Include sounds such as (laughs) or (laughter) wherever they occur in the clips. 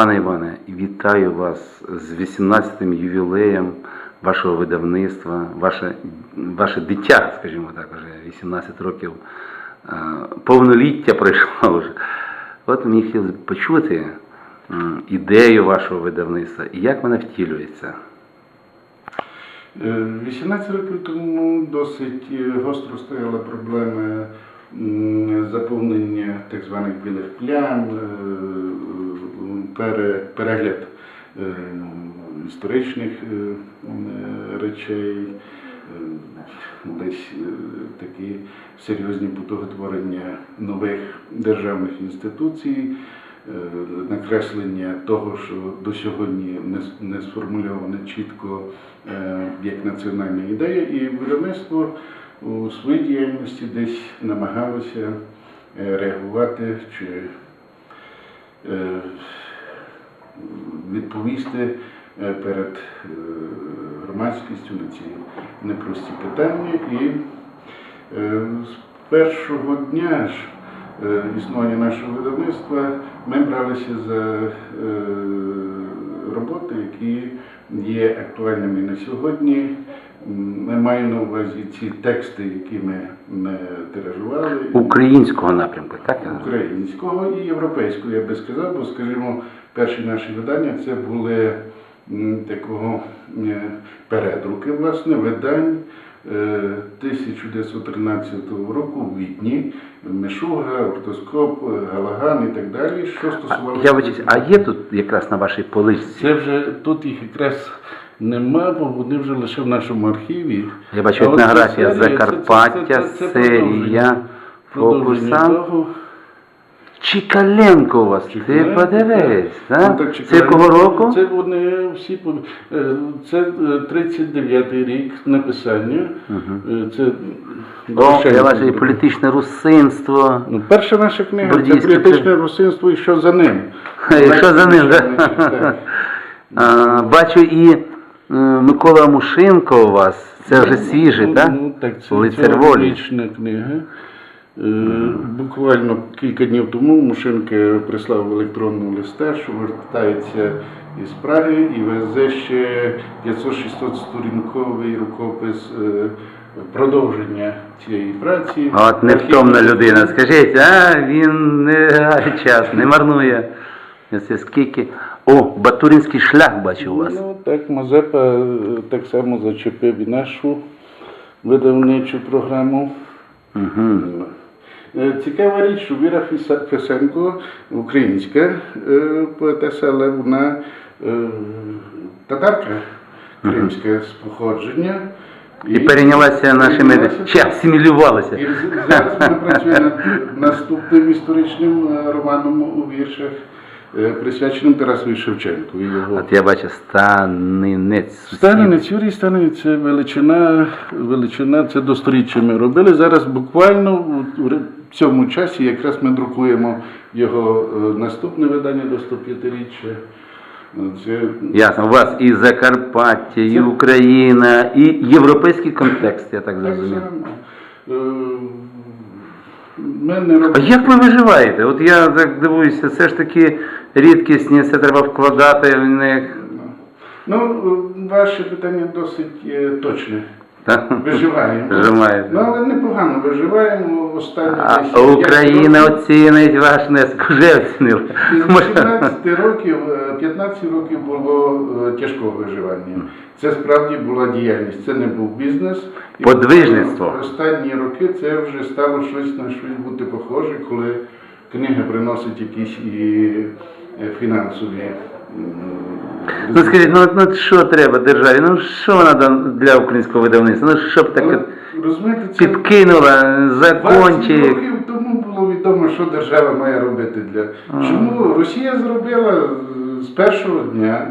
Пане Іване, вітаю вас з 18-м ювілеєм вашого видавництва, ваше, ваше дитя, скажімо так, вже 18 років е, повноліття пройшло вже. От мені хотілося б почути ідею вашого видавництва і як вона втілюється. Е, 18 років тому досить е, гостро стояла проблема заповнення так званих білих плям, е, перегляд е, історичних е, речей, е, десь такі серйозні потуготворення нових державних інституцій. Накреслення того, що до сьогодні не, сформульоване чітко як національна ідея, і видавництво у своїй діяльності десь намагалося реагувати чи відповісти е, перед е, громадськістю на ці непрості питання. І е, з першого дня ж існування нашого видавництва ми бралися за роботи, які є актуальними на сьогодні. Ми маємо на увазі ці тексти, які ми, ми тиражували. Українського напрямку, так? Українського і європейського, я би сказав, бо, скажімо, перші наші видання це були такого е, передруки, власне, видань е, 1913 року в Відні, Мишуга, Ортоскоп, е, Галаган і так далі. Що стосувалося. Я вибачаюсь, а є тут якраз на вашій поличці? Це вже тут їх якраз нема, бо вони вже лише в нашому архіві. Я бачу А етнографія серія, це- це- Закарпаття, це- це. Чікаленко у вас, ти подивись, так. так? Ну, так, Це Чикаленко, якого року? Це вони всі по- е, це 39-й рік написання. Е, Це О, я бачу і політичне русинство. Ну, перша наша книга це політичне русинство і що за ним. (laughs) І що за ним, Так. да? (laughs) А, Бачу і е, Микола Мушинко у вас, це вже свіже, Ну, так? Ну, так, це Лицар волі. цьогорічна книга. Е, Буквально кілька днів тому Мушенко прислав електронну листа, що вертається із Праги і везе ще 500-600 сторінковий рукопис е, продовження цієї праці. От невтомна людина. Скажіть, а він не час, не марнує. Це скільки. О, Батуринський шлях бачу у вас. Ну так, Мазепа е, так само зачепив і нашу видавничу програму. Угу. Е, Цікава річ, що Віра Фесенко, українська е, поетеса, але вона е, татарка кримська з походження. І перейнялася нашими чи асимілювалася. І зараз вона працює над наступним історичним романом у віршах, присвяченим Тарасові Шевченку. і Його От я бачу станинець. Станець, Юрій Станець це величина, величина, це до сторіччя ми робили. Зараз буквально цьому часі якраз ми друкуємо його е, наступне видання до 105-річчя. Це Ясно, у вас і Закарпаття, і Україна, і європейський контекст, я так зрозумів. Е, не А як ви виживаєте? От я так дивуюся, це ж таки рідкісні, це треба вкладати в них. Ну, е, ваше питання досить е, точне. Так? Виживаємо. Ну, але непогано виживаємо. Останні А десь Україна оцінить ваш внесок, вже оцінила. Із 18 років, е, 15 років було е, тяжкого виживання. Це справді була діяльність, це не був бізнес. І Подвижництво. в Останні роки це вже стало щось на щось бути похоже, коли книга приносить якісь і е, фінансові. м, Ну скажіть, ну, от- ну що треба державі? Ну що вона там для українського видавництва? Ну щоб так розумієте, це підкинула 20 закончик. років тому було відомо, що держава має робити для чому Росія зробила е, з першого дня,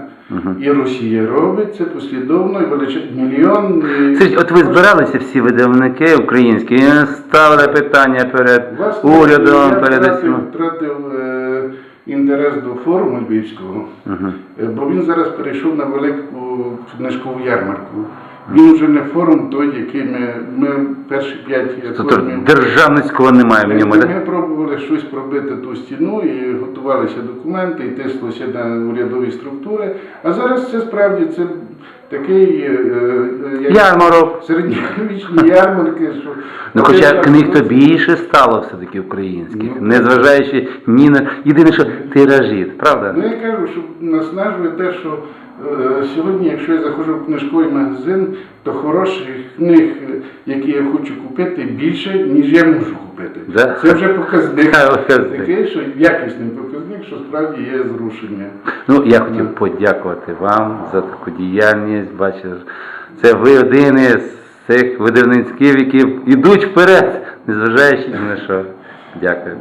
і Росія робить це послідовно і величезний мільйон. і- Скажіть, от ви збиралися всі видавники українські, і ставили питання перед Власне, урядом, я перед втратив, усіма. втратив е, інтерес до форуму Львівського, е, бо він зараз перейшов на велику книжкову ярмарку. Він вже не форум той, який ми, ми перші п'ять Тобто державницького немає в ньому. Ми пробували щось пробити ту стіну і готувалися документи, і тислося на урядові структури. А зараз це справді це такий е, е, як Ярмарок. середньовічні ярмарки. Що Ну, хоча книг то більше стало все-таки українських, Ну, незважаючи ні на. Єдине, що тиражі, правда? Ну я кажу, що наснажує те, що сьогодні, якщо я заходжу в книжковий магазин, то хороших книг, е, які я хочу купити, більше, ніж я можу купити. Да. Це вже показник. Такий, що якісний показник, що справді є зрушення. Ну, я хотів подякувати вам за таку діяльність. Бачиш, це ви один із цих видавницьких, які йдуть вперед, незважаючи ні на що. Дякую.